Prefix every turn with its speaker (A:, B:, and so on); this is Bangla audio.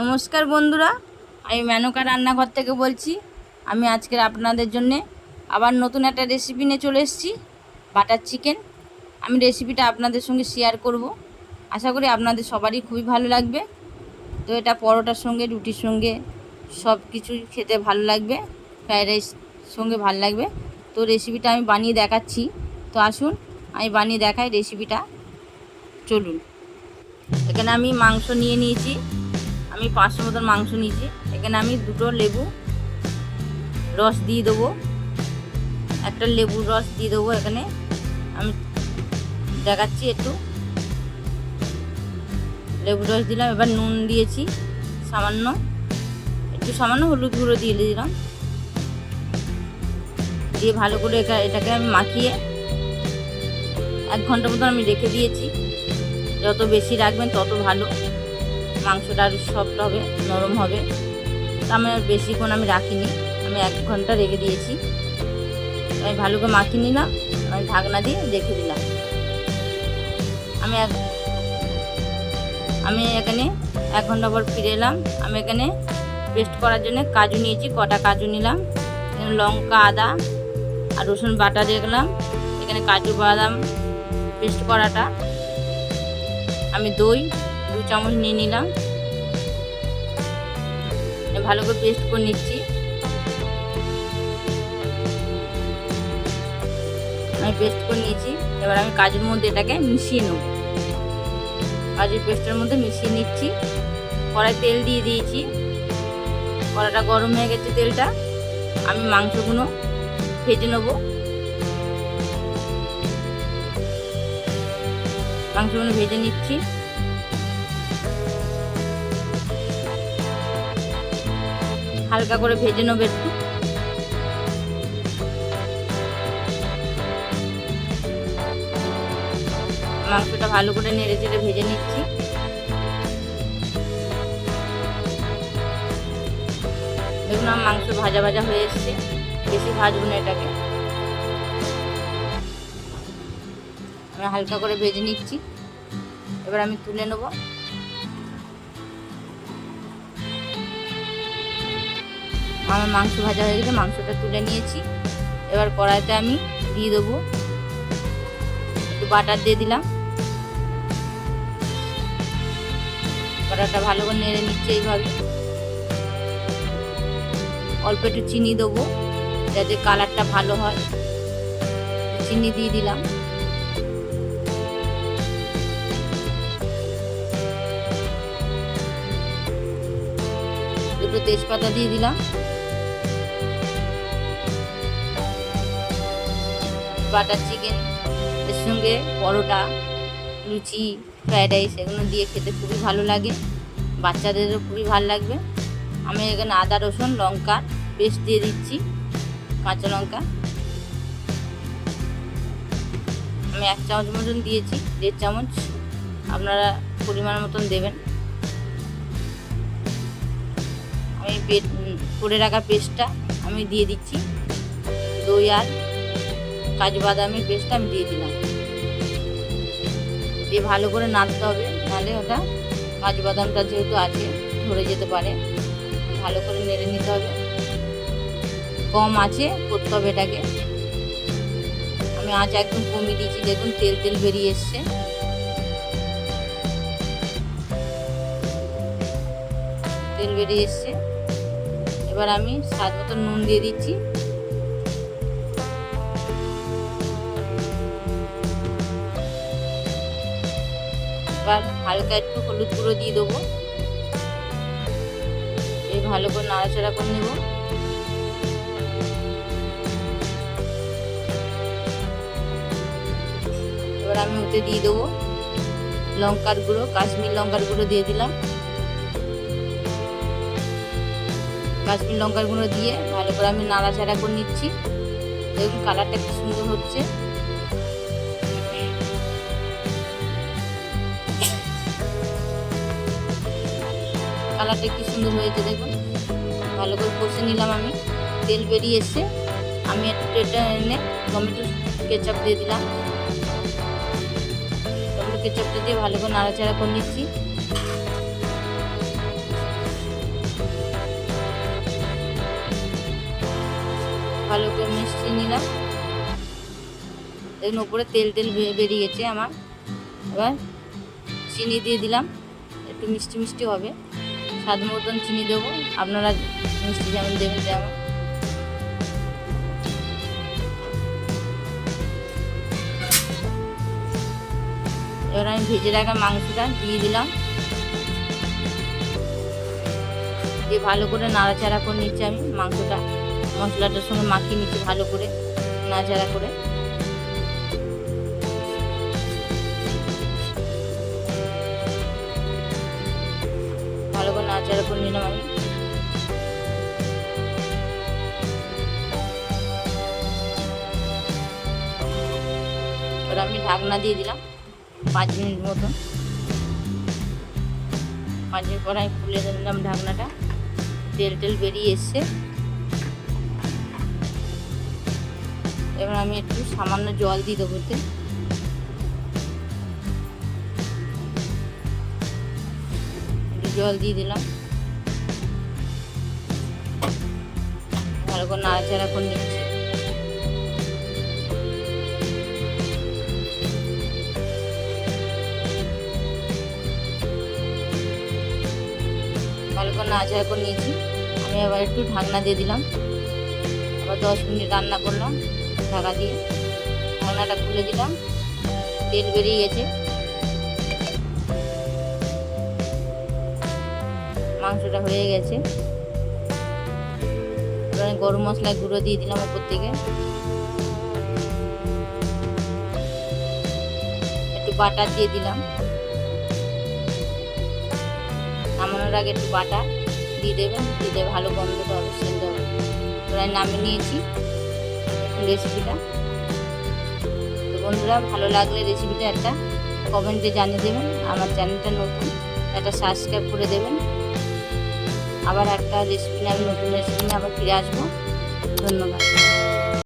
A: নমস্কার বন্ধুরা, আমি মেনকা রান্নাঘর থেকে বলছি। আমি আজকের আপনাদের জন্যে আবার নতুন একটা রেসিপি নিয়ে চলে এসেছি বাটার চিকেন আমি রেসিপিটা আপনাদের সঙ্গে শেয়ার করব। আশা করি আপনাদের সবারই খুবই ভালো লাগবে। তো এটা পরোটার সঙ্গে, রুটির সঙ্গে সব কিছুই খেতে ভালো লাগবে ফ্রায়েড রাইস সঙ্গে ভালো লাগবে। তো রেসিপিটা আমি বানিয়ে দেখাচ্ছি। তো আসুন, আমি বানিয়ে দেখাই রেসিপিটা চলুন। এখানে আমি মাংস নিয়ে নিয়েছি। আমি পাঁচশো মতন মাংস নিয়েছি। এখানে আমি দুটো লেবু রস দিয়ে দেবো। একটা লেবুর রস দিয়ে দেবো এখানে। আমি দেখাচ্ছি একটু। লেবু রস দিলাম, এবার নুন দিয়েছি, সামান্য। একটু সামান্য হলুদ গুঁড়ো দিয়ে দিলাম। দিয়ে ভালো করে এটা, এটাকে আমি মাখিয়ে এক ঘণ্টা মতন আমি রেখে দিয়েছি। যত বেশি রাখবেন তত ভালো। মাংসটা আরও সফট হবে, নরম হবে। তা আমি আর বেশিক্ষণ আমি রাখিনি, আমি এক ঘণ্টা রেখে দিয়েছি। আমি ভালো করে মাখিয়ে নিলাম, আমি ঢাকনা দিয়ে রেখে দিলাম। আমি এক আমি এখানে এক ঘণ্টা পর ফিরে এলাম। আমি এখানে পেস্ট করার জন্য কাজু নিয়েছি, কটা কাজু নিলাম। লঙ্কা, আদা আর রসুন বাটা দেখলাম এখানে কাজু বাদাম পেস্ট করাটা। আমি দই দু চামচ নিয়ে নিলাম। ভালো করে পেস্ট করে নিচ্ছি। আমি পেস্ট করে নিয়েছি। এবার আমি কাজুর মধ্যে এটাকে মিশিয়ে নেব। কাজুর পেস্টের মধ্যে মিশিয়ে নিচ্ছি। কড়াই তেল দিয়ে দিয়েছি। কড়াটা গরম হয়ে গেছে তেলটা। আমি মাংসগুলো ভেজে নেব। মাংসগুলো ভেজে নিচ্ছি। হালকা করে ভেজে নেব একটু। মাংসটা ভালো করে নেড়ে চেড়ে ভেজে নিচ্ছি। দেখুন আমার মাংস ভাজা ভাজা হয়ে এসছে। বেশি ভাজব না এটাকে। আমি হালকা করে ভেজে নিচ্ছি। এবার আমি তুলে নেব। আমার মাংস ভাজা হয়ে গেছে, মাংসটা তুলে নিয়েছি। এবার কড়াইতে আমি দিয়ে দেবো। একটু বাটার দিয়ে দিলাম। বাটারটা ভালো করে নেড়ে নিচ্ছে এইভাবে। অল্প একটু চিনি দেবো, যাতে কালারটা ভালো হয়। চিনি দিয়ে দিলাম। দুটো তেজপাতা দিয়ে দিলাম। বাটার চিকেন, এর সঙ্গে পরোটা, লুচি ফ্রায়েড রাইস, এগুলো দিয়ে খেতে খুবই ভালো লাগে। বাচ্চাদেরও খুবই ভালো লাগবে। আমি এখানে আদা, রসুন, লঙ্কা পেস্ট দিয়ে দিচ্ছি, কাঁচা লঙ্কা। আমি এক চামচ মতন দিয়েছি, দেড় চামচ আপনারা পরিমাণ মতন দেবেন। আমি পেট করে রাখা পেস্টটা আমি দিয়ে দিচ্ছি, দই আর কাজু বাদামের পেস্টটা আমি দিয়ে দিলাম। দিয়ে ভালো করে নাড়তে হবে, নাহলে ওটা কাজু বাদামটা যেহেতু আছে, ধরে যেতে পারে। ভালো করে নেড়ে নিতে হবে। কম আছে, করতে হবে এটাকে। আমি আঁচ একদম কমিয়ে দিয়েছি, দেখুন তেল তেল বেরিয়ে এসছে। তেল বেরিয়ে এসছে। এবার আমি স্বাদ মতো নুন দিয়ে দিচ্ছি। এবার হালকা একটু হলুদ গুঁড়ো দিয়ে দেবো। এই ভালো করে নাড়াচাড়া করে নেব। এবার আমি ওতে দিয়ে দেবো লঙ্কার গুঁড়ো, কাশ্মীর লঙ্কার গুঁড়ো দিয়ে দিলাম। কাশ্মীর লঙ্কার গুঁড়ো দিয়ে ভালো করে আমি নাড়াচাড়া করে নিচ্ছি। দেখুন কালারটা কি সুন্দর হচ্ছে। কালারটা কি সুন্দর হয়েছে দেখুন। ভালো করে কষে নিলাম আমি। তেল বেরিয়ে এসে আমি একটু এটা এনে টমেটো কেচাপ দিয়ে দিলাম। টমেটো কেচাপটা দিয়ে ভালো করে নাড়াচাড়া করে নিচ্ছি। ভালো করে মিষ্টি নিলাম। দেখুন, উপরে তেল তেল বেরিয়েছে আমার। এবার চিনি দিয়ে দিলাম। একটু মিষ্টি মিষ্টি হবে। স্বাদ মতন চিনি দেবো। আপনারা মিষ্টি যেমন দেবেন তেমন। এবার আমি ভেজে রাখা মাংসটা দিয়ে দিলাম। দিয়ে ভালো করে নাড়াচাড়া করে নিচ্ছি আমি। মাংসটা মশলাটার সঙ্গে মাখিয়ে নিচ্ছি ভালো করে, নাড়াচাড়া করে। ভালো করে নিলাম আমি। আমি ঢাকনা দিয়ে দিলাম পাঁচ মিনিট মতন। পাঁচ মিনিট পর আমি খুলে দিলাম ঢাকনাটা। তেল টেল বেরিয়ে এসছে। এবার আমি একটু সামান্য জল দিয়ে দেবো জল দিয়ে দিলাম। ভালো করে নাড়াচাড়া করে নিচ্ছি। ভালো করে নাড়াচাড়া করে নিয়েছি। আমি আবার একটু ঢাকনা দিয়ে দিলাম। আবার দশ মিনিট রান্না করলাম। ঢাকা দিয়ে। ঢাকনাটা খুলে দিলাম। তেল বেরিয়ে গেছে। মাংসটা হয়ে গেছে। এবার গরম মশলা গুঁড়ো দিয়ে দিলাম উপর থেকে। একটু বাটার দিয়ে দিলাম। নামানোর আগে একটু বাটা দিয়ে দেবেন, দিলে ভালো গন্ধটা সেদ্ধ হবে আমি নামিয়ে নিয়েছি রেসিপিটা। তো বন্ধুরা, ভালো লাগলে রেসিপিটা একটা কমেন্টে জানিয়ে দেবেন, আমার চ্যানেলটা নতুন, একটা সাবস্ক্রাইব করে দেবেন। আবার একটা রেসিপি আমি নতুন রেসিপি আবার ফিরে আসব। ধন্যবাদ।